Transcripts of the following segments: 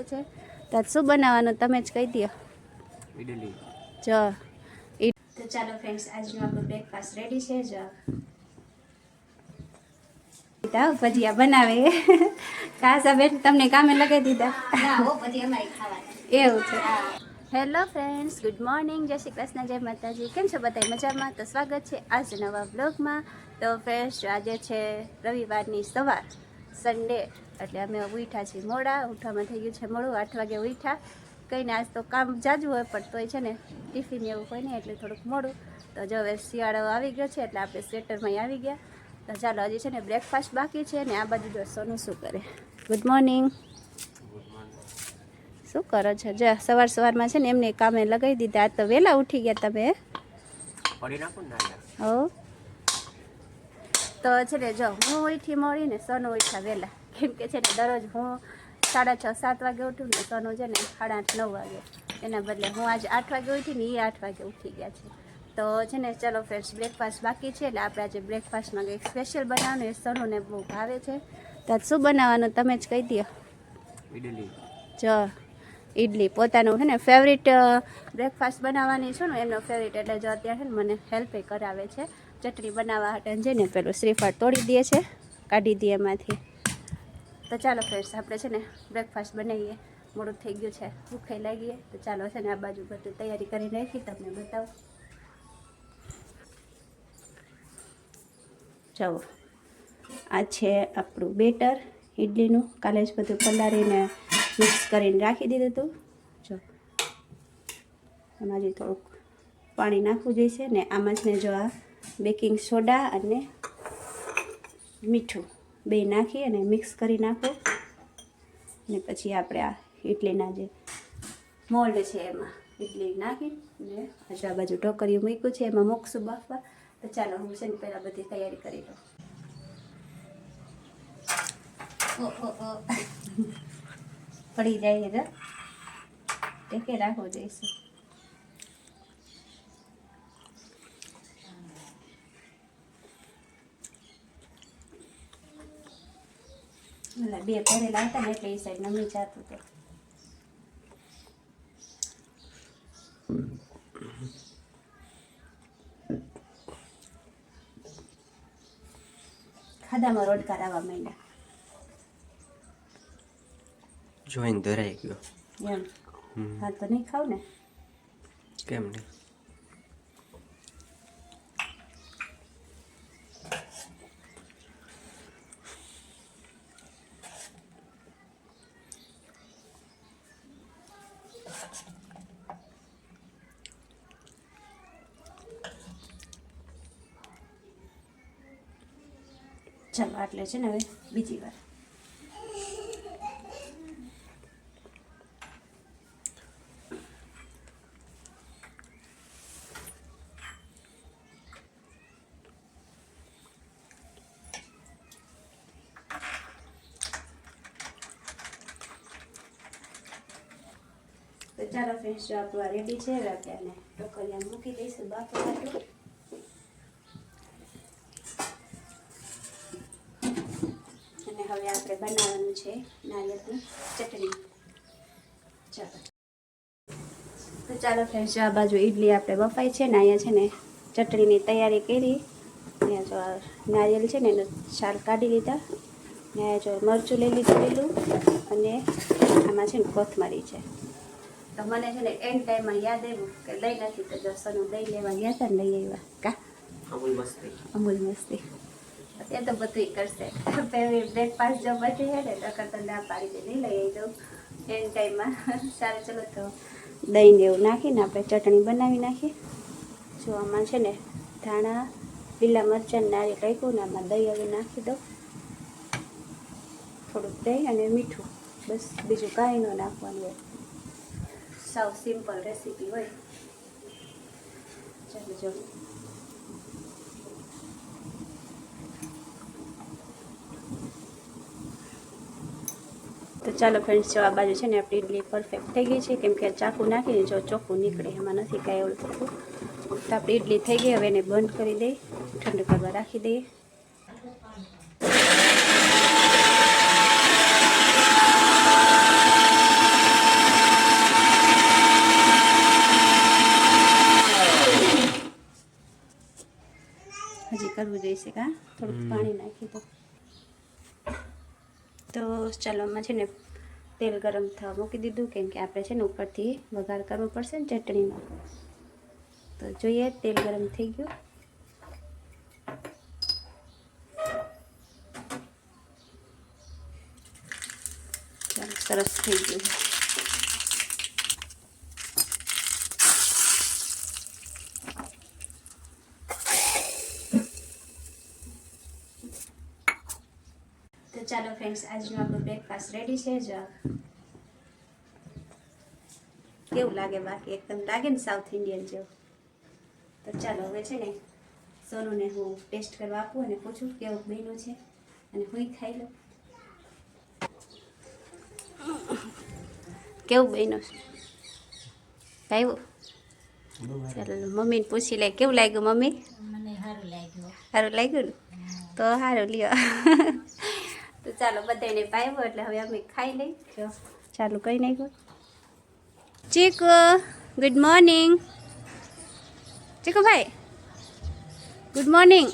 આવે છે. તો શું બનાવવાનું તમે જ કહી દો ઇડલી જો. તો ચાલો ફ્રેન્ડ્સ આજનું આપણું બ્રેકફાસ્ટ રેડી છે. જો. દીધા ભજીયા બનાવે. કાસા બેન તમને કામે લગાવી દીધા. એવું છે. હેલો ફ્રેન્ડ્સ ગુડ મોર્નિંગ જય શ્રી કૃષ્ણ જય માતાજી. કેમ છો બધા મજામાં? તો સ્વાગત છે આજ નવા બ્લોગમાં તો ફ્રેન્ડ્સ આજે છે રવિવારની સવાર સન્ડે એટલે અમે ઉઠ્યા છીએ મોડા ઉઠવામાં થઈ ગયું છે મોડું આઠ વાગે ઉઠ્યા. કંઈ ને આજ તો કામ જાજુ હોય પણ તોય છે ને ટિફિન એવું કોઈ નહીં એટલે થોડુંક મોડું. તો જો હવે શિયાળો આવી ગયો છે એટલે આપણે સ્વેટરમાં આવી ગયા. તો ચાલો હજી છે ને બ્રેકફાસ્ટ બાકી છે ને આ બાજુ જો સોનું શું કરે. ગુડ મોર્નિંગ શું કરો છો? જો સવાર સવારમાં છે ને એમને કામે લગાવી દીધા. આજ તો વહેલા ઉઠી ગયા તમે હે? તો છે ને જો હું ઉઠી મળીને સોનું ઉઠ્યા વહેલા. કેમ કે છે ને દરરોજ હું સાડા છ સાત વાગે ઉઠું ને સોનું છે ને સાડા આઠ નવ વાગે. એના બદલે હું આજે આઠ વાગે ઉઠી ને એ આઠ વાગે ઉઠી ગયા છે. તો છે ને ચલો ફ્રેન્ડ્સ બ્રેકફાસ્ટ બાકી છે એટલે આપણે આજે બ્રેકફાસ્ટમાં કંઈક સ્પેશિયલ બનાવવાનું એ સોનુને બહુ ભાવે છે. તો શું બનાવવાનું તમે જ કહી દો ઇડલી જો ઇડલી પોતાનું છે ને ફેવરિટ બ્રેકફાસ્ટ બનાવવાની છું ને એમનો ફેવરિટ એટલે જો અત્યારે છે ને મને હેલ્પ કરાવે છે. ચટણી બનાવવા હાટે જઈને પેલું શ્રીફળ તોડી દે છે કાઢી દે એમાંથી. તો ચાલો ફ્રેન્ડ્સ આપણે છે ને બ્રેકફાસ્ટ બનાવીએ. મોડું થઈ ગયું છે ભૂખાઈ લાગીએ તો ચાલો છે ને આ બાજુ બધું તૈયારી કરી નાખી, તમને બતાવું. જુઓ. આ છે આપણું બેટર ઇડલીનું કાલે જ બધું પલાળીને મિક્સ કરીને રાખી દીધું હતું. જો. એમાં જે થોડુંક પાણી નાખવું જોઈશે ને આમાં જ ને જો આ બેકિંગ સોડા અને મીઠું. બે નાખી અને મિક્સ કરી નાખો. ને પછી આપણે આ ઇડલીના જે મોલ્ડ છે એમાં ઇડલી નાખી અને આજુ બાજુ ઢોકરીયું મૂક્યું છે. એમાં મૂકશું બાફવા. તો ચાલો હું છે ને પહેલાં બધી તૈયારી કરી લઉં. પડી જાય છે ટેકે રાખવો જોઈશે. ઓલા બે ભરેલા હતા ને એટલે એ સાઈડ નમી જતું હતું ખાધામાં રોડકાર આવવા માંડ્યા જોઈને ધરાઈ ગયો એમ હા તો નહીં ખાવ ને કેમ નહીં ચાલો આટલે છે ને હવે બીજી વાર. તો ચાલો ફ્રેન્ડ્સ જો આપણું રેડી છે, હવે આપણે આને ટોકરિયામાં મૂકી દઈશું બાફવા બનાવવાનું છે નારિયેળની ચટણી. ચાલો. તો ચાલો ફ્રેન્ડ્સ આ બાજુ ઇડલી આપણે બફાઈ છે ને અહીંયા છે ને ચટણીની તૈયારી કરી. અહીંયા જો નારિયેળ છે ને એનો છાલ કાઢી લીધા. ને અહીંયા જો મરચું લઈ લીધું અને આમાં છે ને કોથમરી છે. તો મને છે ને એન્ડ ટાઈમમાં યાદ આવ્યું કે લઈ નથી તો જો સનું દહીં લેવા ગયા હતા ને લઈ આવ્યા. કા? અમૂલ મસ્તી. અમૂલ મસ્તી. અત્યારે તો બધું કરશે. પહેલી બ્રેકફાસ્ટ જો બચી છે ને તો કરતા ના પાડી દે લઈ આવી જાઉં એન ટાઈમમાં સારું ચલો તો. દહીં એવું નાખીને આપણે ચટણી બનાવી નાખીએ. જો આમાં છે ને ધાણા લીલા મરચાં નારી રાખ્યું ને આમાં દહીં હવે નાખી દઉં. થોડુંક દહીં અને મીઠું. બસ બીજું કાંઈ ન નાખવાનું હોય. સાવ સિમ્પલ રેસીપી હોય. ચાલો જો તો ચાલો ફ્રેન્ડ્સ જો આ બાજુ છે ને આપણી ઇડલી પરફેક્ટ થઈ ગઈ છે. કેમ કે ચાકુ નાખીને જો ચોખ્ખું નીકળે એમાં નથી કાંઈ એવું તો આપણી ઇડલી થઈ ગઈ હવે એને બંધ કરી દઈએ ઠંડુ કરવા રાખી દઈએ. હજી કરવું જોઈશે કા થોડુંક પાણી નાખી દો. તો ચાલો આમાં છે ને તેલ ગરમ થવા મૂકી દીધું, કેમ કે આપણે છે ને ઉપરથી વઘાર કરવો પડશે ને ચટણીમાં. તો જોઈએ, તેલ ગરમ થઈ ગયું. સરસ થઈ ગયું તો ચાલો ફ્રેન્ડ્સ આજનો આપણો બ્રેકફાસ્ટ રેડી છે જ કેવું લાગે બાકી? એકદમ લાગે ને સાઉથ ઇન્ડિયન જેવું? તો ચાલો હવે છે ને સોનુને હું ટેસ્ટ કરવા આપું અને પૂછું કેવું બન્યું છે અને હું ખાઈ લઉં. કેવું બન્યું છે? ભાઈવું ચાલો મમ્મીને પૂછી લે કેવું લાગ્યું મમ્મી? મને સારું લાગ્યું. સારું લાગ્યું ને? તો સારું લ્યો. ચાલો બધાને પાવ્યો એટલે હવે અમે ખાઈ લઈ. જો, ચાલુ કરી નાખ્યું. ચીકુ ગુડ મોર્નિંગ ચીકુ ભાઈ ગુડ મોર્નિંગ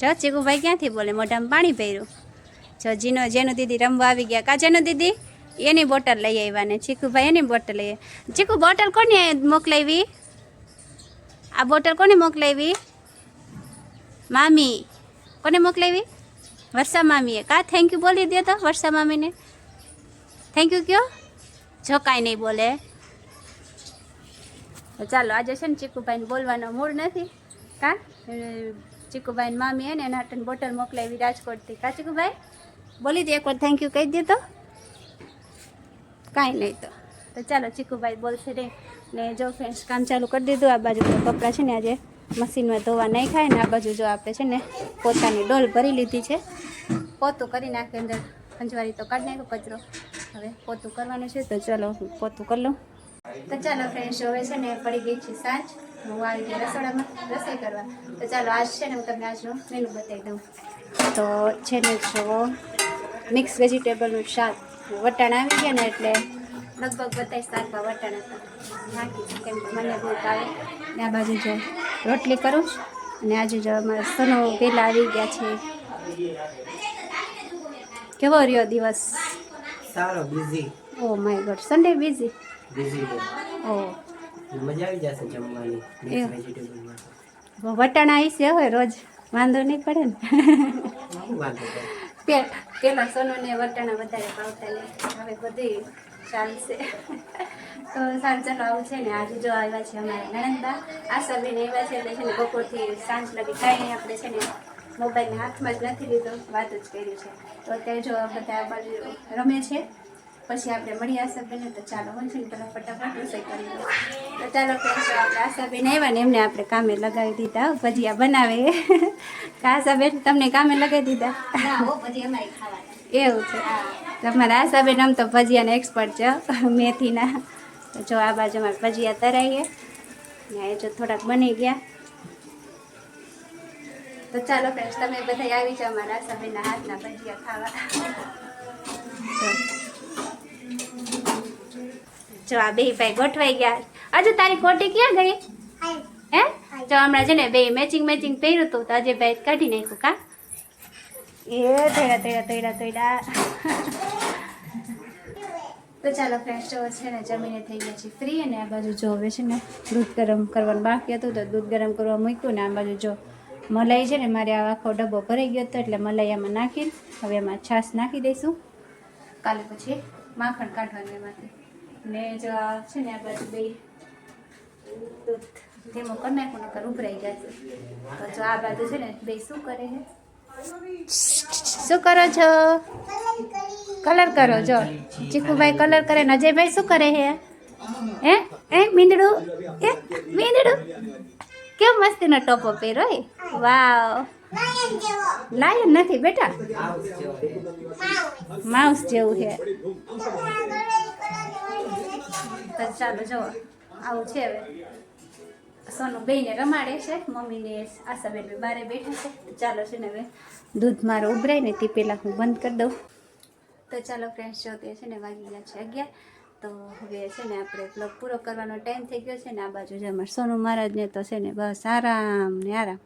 જો, ચીકુભાઈ ક્યાંથી બોલે? મોઢામાં પાણી પહેર્યું જો, જીનો જેનું દીદી રમવા આવી ગયા. કા જેનું દીદી? એની બોટલ લઈ આવ્યા ને. ચીકુભાઈ એની બોટલ લઈ ચીકુ, બોટલ કોને મોકલાવી? આ બોટલ કોને મોકલાવી? મામી, કોને મોકલાવી? વર્ષા મામીએ. કા થેન્ક યુ બોલી દે તો વર્ષા મામીને? થેન્ક યુ કયો? જો કાંઈ નહીં બોલે. ચાલો, આજે છે ને ચીકુભાઈને બોલવાનો મૂડ નથી. કા? ચીકુભાઈ મામી હે ને, એના હાટને બોટલ મોકલાવી રાજકોટથી. કા ચીકુભાઈ? બોલી દે એકવાર થેન્ક યુ કહી દે તો. કાંઈ નહીં તો. તો ચાલો, ચીકુભાઈ બોલશે રે. ને જો ફ્રેન્ડ્સ કામ ચાલુ કરી દીધું. આ બાજુ કપડાં છે ને આજે મશીનમાં ધોવા નહીં ખાય ને આ બાજુ જો આપણે છે ને પોતાની ડોલ ભરી લીધી છે. પોતું કરી નાખે અંદર. પંચવારી તો કાઢી નાખ્યો, કચરો. હવે પોતું કરવાનું છે, તો ચાલો પોતું કરી લઉં. તો ચાલો ફ્રેન્ડ્સ હવે છે ને પડી ગઈ છે સાંજ. હું આવી ગઈ રસોડામાં રસોઈ કરવા. તો ચાલો આજ છે ને હું તમને આજનું મેનુ બતાવી દઉં. તો છે ને જો મિક્સ વેજીટેબલનું શાક, વટાણ આવી ગયા ને એટલે લગભગ બધાય શાકમાં વટાણ હતા. નાખી કેમ મને બહુ ભાવે. ને આ બાજુ જો રોટલી કરું અને આજે જો અમારા સનો પહેલાં આવી ગયા છે. કેવો રહ્યો દિવસ? સારો busy oh my God Sunday busy busy oh. મજા આવી જશે જમવાની વેજીટેબલમાં વટાણા આવી છે હવે રોજ. વાંધો નહીં પડે ને. પેલા સોનુને વટાણા વધારે ભાવતા નહીં હવે બધું ચાલશે. તો સાંજ ચાલો આવું છે ને આજે જો આવ્યા છે અમારા નણંદા. આશાબેન આવ્યા છે એટલે છે ને બપોરથી સાંજ લગી કાંઈ આપણે છે ને મોબાઈલને હાથમાં જ નથી લીધો વાત જ કરી છે. તો અત્યારે જો બધા બાજુ રમે છે પછી આપણે મળી આશાબેન તો ચાલો હું છે ને પેલા ફટાફટ રસોઈ કરી દઉં તો ચાલો ફ્રેન્ડ આપણે આશાબેન આવ્યા ને એમને આપણે કામે લગાવી દીધા. ભજીયા બનાવે. આશાબેન તમને કામે લગાવી દીધા. એવું છે. તમારા આશાબેન આમ તો ભજીયાના એક્સપર્ટ છે મેથીના. તો જો આ બાજુ અમારે ભજીયા તરાઈએ. ને એ જો થોડાક બની ગયા. તો ચાલો ફ્રેન્ડ્સ તમે બધા આવી જાઓ અમારા આશાબેનના હાથના ભજીયા ખાવા. જો આ બે ભાઈ ગોઠવાઈ ગયા. આજે તારી ખોટી ક્યાં ગઈ? હે? જો હમણાં છે ને બે મેચિંગ મેચિંગ પહેર્યું હતું તો અજય ભાઈ કાઢી નાખ્યું કા? એ તૈડા તૈડા તૈડા તૈડા. તો ચાલો ફ્રેન્ડ્સ જો છે ને જમીને થઈ ગયા છે ફ્રી અને આ બાજુ જો હવે છે ને દૂધ ગરમ કરવાનું બાકી હતું તો દૂધ ગરમ કરવા મૂક્યું ને આ બાજુ જો મલાઈ છે ને મારે આ આખો ડબ્બો ભરાઈ ગયો હતો એટલે મલાઈ આમાં નાખી, હવે એમાં છાશ નાખી દઈશું. કાલે પછી માખણ કાઢવાનું એમાંથી. ને જો છે ને આ બાજુ બે દૂધ ધીમો કરી નાખું, નકર ઉભરાઈ જશે. તો જો આ બાજુ છે ને બે શું કરે છે? શું કરો છો? કલર કરો, જો. ચીકુભાઈ કલર કરે ને અજયભાઈ શું કરે હે? હે? એ મીંદડું? એ મીંદડું? કેમ મસ્તીનો ટોપો પહેરો એ? વાવ. લાયન નથી બેટા. માઉસ જેવું છે. ચાલો, જો, આવું છે હવે. સોનું બેને રમાડે છે. મમ્મીને આશાબેન બી બારે બેઠા છે. ચાલો છે ને હવે દૂધ મારો ઉભરાય ને તે પહેલાં હું બંધ કરી દઉં. તો ચાલો ફ્રેન્ડ્સ જો તે છે ને વાગી ગયા છે અગિયાર. તો હવે છે ને આપણે બ્લોગ પૂરો કરવાનો ટાઈમ થઈ ગયો છે ને આ બાજુ છે અમારે સોનું મહારાજને તો છે ને બસ આરામ ને આરામ.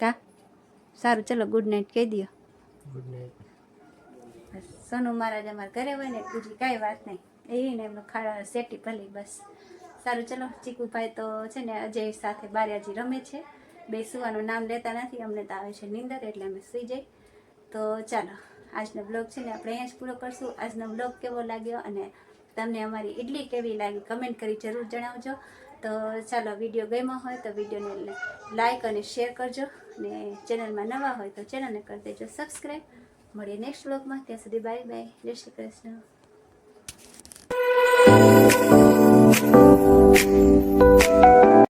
કા? સારું ચલો ગુડ નાઇટ કહી દો ગુડ નાઇટ સોનું મહારાજ અમારા ઘરે હોય ને બીજી કાંઈ વાત નહીં. એવી ને એમનું ખાડા સેટી ભલી બસ. સારું, ચલો ચીકુભાઈ તો છે ને અજય સાથે બારિયાજી રમે છે. બે સુવાનું નામ લેતા નથી, અમને તો આવે છે નીંદર એટલે અમે સુઈ જઈ. તો ચાલો, આજનો બ્લોગ છે ને આપણે અહીંયા જ પૂરો કરશું. આજનો બ્લોગ કેવો લાગ્યો અને તમને અમારી ઇડલી કેવી લાગી કમેન્ટ કરી જરૂર જણાવજો. તો ચાલો વીડિયો ગમ્યો હોય તો વિડીયોને લાઈક અને શેર કરજો. ને ચેનલમાં નવા હોય તો ચેનલને કરી દેજો સબસ્ક્રાઈબ મળીએ નેક્સ્ટ બ્લોગમાં ત્યાં સુધી બાય બાય જય શ્રી કૃષ્ણ.